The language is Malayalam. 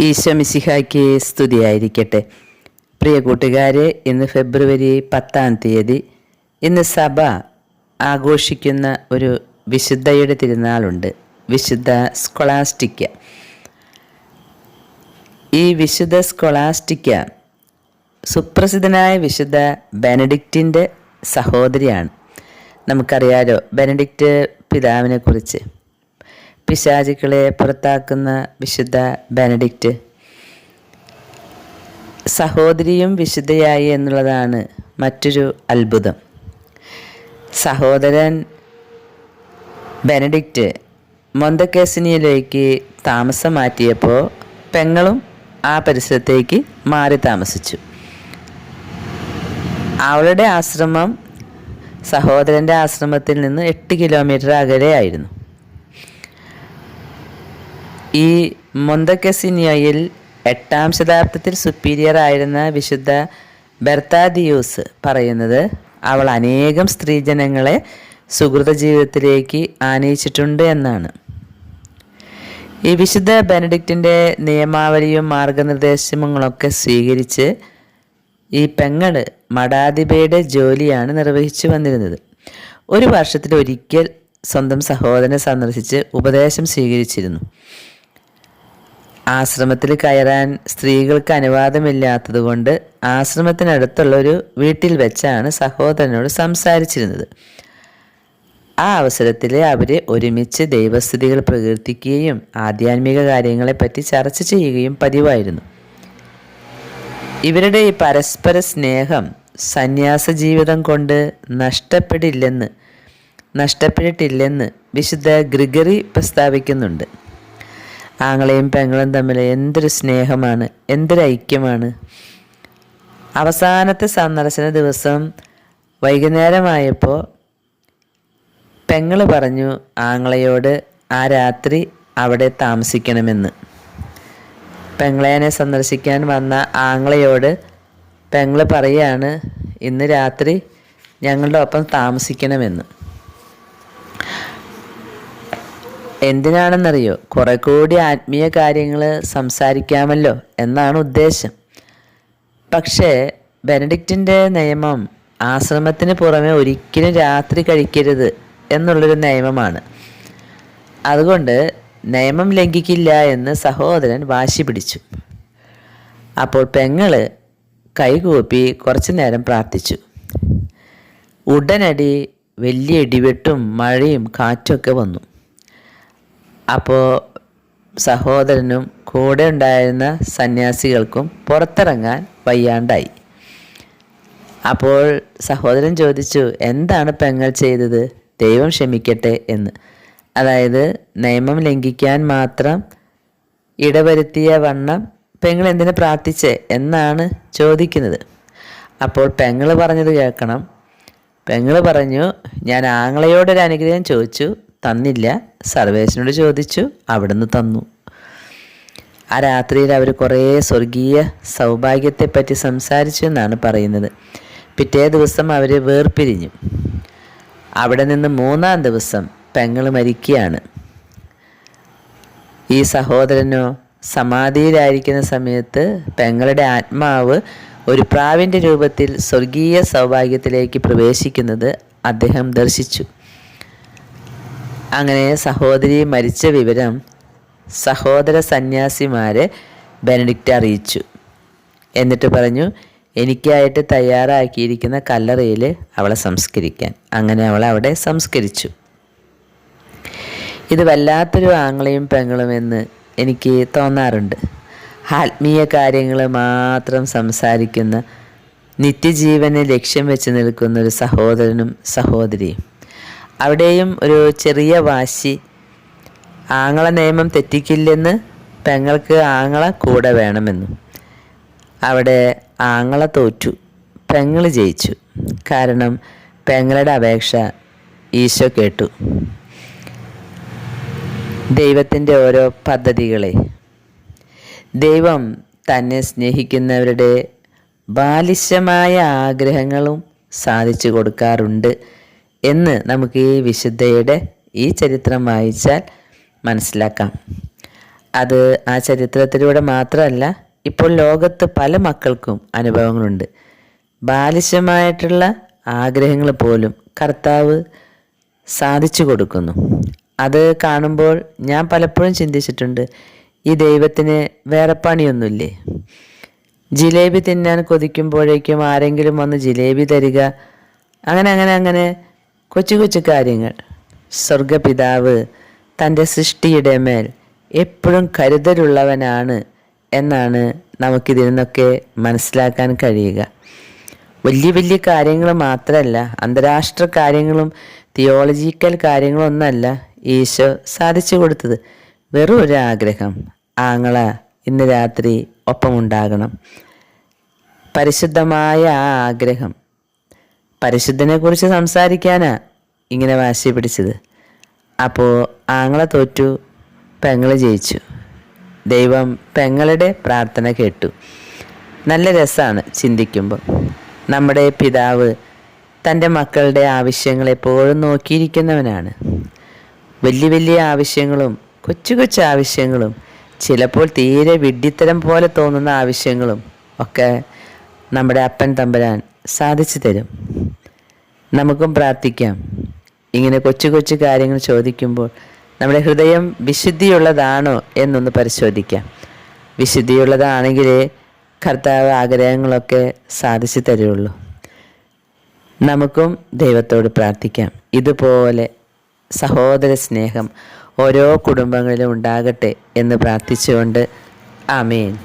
ഈശോ മിശിഹായ്ക്ക് സ്തുതിയായിരിക്കട്ടെ. പ്രിയ കൂട്ടുകാരെ ഇന്ന് ഫെബ്രുവരി പത്താം തീയതി ഇന്ന് സഭ ആഘോഷിക്കുന്ന ഒരു വിശുദ്ധയുടെ തിരുനാളുണ്ട്. വിശുദ്ധ സ്കൊളാസ്റ്റിക്ക. ഈ വിശുദ്ധ സ്കൊളാസ്റ്റിക്ക സുപ്രസിദ്ധനായ വിശുദ്ധ ബെനഡിക്റ്റിന്റെ സഹോദരിയാണ്. നമുക്കറിയാലോ ബെനഡിക്റ്റ് പിതാവിനെ കുറിച്ച് പിശാചുക്കളെ പുറത്താക്കുന്ന വിശുദ്ധ ബെനഡിക്റ്റ്. സഹോദരിയും വിശുദ്ധയായി എന്നുള്ളതാണ് മറ്റൊരു അത്ഭുതം. സഹോദരൻ ബെനഡിക്റ്റ് മൊന്തക്കേസിനിയിലേക്ക് താമസം മാറ്റിയപ്പോൾ പെങ്ങളും ആ പരിസരത്തേക്ക് മാറി താമസിച്ചു. അവളുടെ ആശ്രമം സഹോദരന്റെ ആശ്രമത്തിൽ നിന്ന് എട്ട് കിലോമീറ്റർ അകലെയായിരുന്നു. ഈ മൊന്തക്കസിനിയോയിൽ എട്ടാം ശതാബ്ദത്തിൽ സുപ്പീരിയർ ആയിരുന്ന വിശുദ്ധ ബെർത്താദിയൂസ് പറയുന്നത് അവൾ അനേകം സ്ത്രീജനങ്ങളെ സുഹൃത ജീവിതത്തിലേക്ക് ആനയിച്ചിട്ടുണ്ട് എന്നാണ്. ഈ വിശുദ്ധ ബെനഡിക്റ്റിന്റെ നിയമാവലിയും മാർഗനിർദ്ദേശങ്ങളൊക്കെ സ്വീകരിച്ച് ഈ പെങ്ങൾ മഠാധിപയുടെ ജോലിയാണ് നിർവഹിച്ചു വന്നിരുന്നത്. ഒരു വർഷത്തിൽ ഒരിക്കൽ സ്വന്തം സഹോദരനെ സന്ദർശിച്ച് ഉപദേശം സ്വീകരിച്ചിരുന്നു. ആശ്രമത്തിൽ കയറാൻ സ്ത്രീകൾക്ക് അനുവാദമില്ലാത്തതുകൊണ്ട് ആശ്രമത്തിനടുത്തുള്ള ഒരു വീട്ടിൽ വെച്ചാണ് സഹോദരനോട് സംസാരിച്ചിരുന്നത്. ആ അവസരത്തിൽ അവർ ഒരുമിച്ച് ദൈവസ്ഥിതികൾ പ്രകീർത്തിക്കുകയും ആധ്യാത്മിക കാര്യങ്ങളെപ്പറ്റി ചർച്ച ചെയ്യുകയും പതിവായിരുന്നു. ഇവരുടെ ഈ പരസ്പര സ്നേഹം സന്യാസ ജീവിതം കൊണ്ട് നഷ്ടപ്പെടില്ലെന്ന് നഷ്ടപ്പെട്ടിട്ടില്ലെന്ന് വിശുദ്ധ ഗ്രിഗറി പ്രസ്താവിക്കുന്നുണ്ട്. ആങ്ങളെയും പെങ്ങളും തമ്മിൽ എന്തൊരു സ്നേഹമാണ് എന്തൊരു ഐക്യമാണ്. അവസാനത്തെ സന്ദർശന ദിവസം വൈകുന്നേരമായപ്പോൾ പെങ്ങൾ പറഞ്ഞു ആങ്ങളയോട് ആ രാത്രി അവിടെ താമസിക്കണമെന്ന്. പെങ്ങളേനെ സന്ദർശിക്കാൻ വന്ന ആങ്ങളയോട് പെങ്ങൾ പറയാണ് ഇന്ന് രാത്രി ഞങ്ങളുടെ ഒപ്പം താമസിക്കണമെന്ന്. എന്തിനാണെന്നറിയോ? കുറെ കൂടി ആത്മീയ കാര്യങ്ങൾ സംസാരിക്കാമല്ലോ എന്നാണ് ഉദ്ദേശം. പക്ഷേ ബെനഡിക്റ്റിന്റെ നിയമം ആശ്രമത്തിന് പുറമെ ഒരിക്കലും രാത്രി കഴിക്കരുത് എന്നുള്ളൊരു നിയമമാണ്. അതുകൊണ്ട് നിയമം ലംഘിക്കില്ല എന്ന് സഹോദരൻ വാശി പിടിച്ചു. അപ്പോൾ പെങ്ങൾ കൈകൂപ്പി കുറച്ചു നേരം പ്രാർത്ഥിച്ചു. ഉടനടി വലിയ ഇടിവെട്ടും മഴയും കാറ്റുമൊക്കെ വന്നു. അപ്പോൾ സഹോദരനും കൂടെ ഉണ്ടായിരുന്ന സന്യാസികൾക്കും പുറത്തിറങ്ങാൻ വയ്യാണ്ടായി. അപ്പോൾ സഹോദരൻ ചോദിച്ചു എന്താണ് പെങ്ങൾ ചെയ്തത്? ദൈവം ക്ഷമിക്കട്ടെ എന്ന്. അതായത് നിയമം ലംഘിക്കാൻ മാത്രം ഇടവരുത്തിയ വണ്ണം പെങ്ങൾ എന്തിനു പ്രാർത്ഥിച്ചേ എന്നാണ് ചോദിക്കുന്നത്. അപ്പോൾ പെങ്ങൾ പറഞ്ഞത് കേൾക്കണം. പെങ്ങൾ പറഞ്ഞു ഞാൻ ആങ്ങളയോടൊരു അനുഗ്രഹം ചോദിച്ചു. തന്നില്ല. സർവേശനോട് ചോദിച്ചു അവിടുന്ന് തന്നു. ആ രാത്രിയിൽ അവർ കുറേ സ്വർഗീയ സൗഭാഗ്യത്തെപ്പറ്റി സംസാരിച്ചു എന്നാണ് പറയുന്നത്. പിറ്റേ ദിവസം അവർ വേർപിരിഞ്ഞു. അവിടെ നിന്ന് മൂന്നാം ദിവസം പെങ്ങൾ മരിക്കുകയാണ്. ഈ സഹോദരനോ സമാധിയിലായിരിക്കുന്ന സമയത്ത് പെങ്ങളുടെ ആത്മാവ് ഒരു പ്രാവിന്റെ രൂപത്തിൽ സ്വർഗീയ സൗഭാഗ്യത്തിലേക്ക് പ്രവേശിക്കുന്നത് അദ്ദേഹം ദർശിച്ചു. അങ്ങനെ സഹോദരി മരിച്ച വിവരം സഹോദര സന്യാസിമാരെ ബെനഡിക്റ്റ് അറിയിച്ചു. എന്നിട്ട് പറഞ്ഞു എനിക്കായിട്ട് തയ്യാറാക്കിയിരിക്കുന്ന കല്ലറയിൽ അവളെ സംസ്കരിക്കാൻ. അങ്ങനെ അവളെ അവിടെ സംസ്കരിച്ചു. ഇത് വല്ലാത്തൊരു ആങ്ങളെയും പെങ്ങളും എന്ന് എനിക്ക് തോന്നാറുണ്ട്. ആത്മീയ കാര്യങ്ങൾ മാത്രം സംസാരിക്കുന്ന നിത്യജീവനെ ലക്ഷ്യം വെച്ച് നിൽക്കുന്ന ഒരു സഹോദരനും സഹോദരിയും. അവിടെയും ഒരു ചെറിയ വാശി. ആങ്ങള നിയമം തെറ്റിക്കില്ലെന്ന് പെങ്ങൾക്ക് ആങ്ങള കൂടെ വേണമെന്നും. അവിടെ ആങ്ങള തോറ്റു പെങ്ങൾ ജയിച്ചു. കാരണം പെങ്ങളുടെ അപേക്ഷ ഈശോ കേട്ടു. ദൈവത്തിന്റെ ഓരോ പദ്ധതികളെ. ദൈവം തന്നെ സ്നേഹിക്കുന്നവരുടെ ബാലിശമായ ആഗ്രഹങ്ങളും സാധിച്ചു കൊടുക്കാറുണ്ട്. എന്ന് നമുക്ക് ഈ വിശുദ്ധയുടെ ഈ ചരിത്രം വായിച്ചാൽ മനസ്സിലാക്കാം. അത് ആ ചരിത്രത്തിലൂടെ മാത്രമല്ല ഇപ്പോൾ ലോകത്ത് പല മക്കൾക്കും അനുഭവങ്ങളുണ്ട്. ബാലിശമായിട്ടുള്ള ആഗ്രഹങ്ങൾ പോലും കർത്താവ് സാധിച്ചു കൊടുക്കുന്നു. അത് കാണുമ്പോൾ ഞാൻ പലപ്പോഴും ചിന്തിച്ചിട്ടുണ്ട് ഈ ദൈവത്തിന് വേറെ പണിയൊന്നുമില്ലേ? ജിലേബി തിന്നാൻ കൊതിക്കുമ്പോഴേക്കും ആരെങ്കിലും വന്ന് ജിലേബി തരിക അങ്ങനെ അങ്ങനെ അങ്ങനെ കൊച്ചു കൊച്ചു കാര്യങ്ങൾ. സ്വർഗപിതാവ് തന്റെ സൃഷ്ടിയുടെ മേൽ എപ്പോഴും കരുതലുള്ളവനാണ് എന്നാണ് നമുക്കിതിൽ നിന്നൊക്കെ മനസ്സിലാക്കാൻ കഴിയുക. വലിയ വലിയ കാര്യങ്ങൾ മാത്രമല്ല അന്താരാഷ്ട്ര കാര്യങ്ങളും തിയോളജിക്കൽ കാര്യങ്ങളൊന്നല്ല ഈശോ സാധിച്ചു കൊടുത്തത്. വെറും ഒരു ആഗ്രഹം ആങ്ങള ഇന്ന് രാത്രി ഒപ്പമുണ്ടാകണം. പരിശുദ്ധമായ ആ ആഗ്രഹം പരിശുദ്ധനെ കുറിച്ച് സംസാരിക്കാനാ ഇങ്ങനെ വാശി പിടിച്ചത്. അപ്പോൾ ആങ്ങളെ തോറ്റു പെങ്ങൾ ജയിച്ചു. ദൈവം പെങ്ങളുടെ പ്രാർത്ഥന കേട്ടു. നല്ല രസമാണ് ചിന്തിക്കുമ്പോൾ നമ്മുടെ പിതാവ് തന്റെ മക്കളുടെ ആവശ്യങ്ങൾ എപ്പോഴും നോക്കിയിരിക്കുന്നവനാണ്. വലിയ വലിയ ആവശ്യങ്ങളും കൊച്ചു കൊച്ചു ആവശ്യങ്ങളും ചിലപ്പോൾ തീരെ വിഡ്ഢിത്തരം പോലെ തോന്നുന്ന ആവശ്യങ്ങളും ഒക്കെ നമ്മുടെ അപ്പൻ തമ്പുരാൻ സാധിച്ചു തരും. നമുക്കും പ്രാർത്ഥിക്കാം. ഇങ്ങനെ കൊച്ചു കൊച്ചു കാര്യങ്ങൾ ചോദിക്കുമ്പോൾ നമ്മുടെ ഹൃദയം വിശുദ്ധിയുള്ളതാണോ എന്നൊന്ന് പരിശോധിക്കാം. വിശുദ്ധിയുള്ളതാണെങ്കിലേ കർത്താവ് ആഗ്രഹങ്ങളൊക്കെ സാധിച്ചു തരുള്ളൂ. നമുക്കും ദൈവത്തോട് പ്രാർത്ഥിക്കാം. ഇതുപോലെ സഹോദര സ്നേഹം ഓരോ കുടുംബങ്ങളിലും ഉണ്ടാകട്ടെ എന്ന് പ്രാർത്ഥിച്ചുകൊണ്ട് ആമേൻ.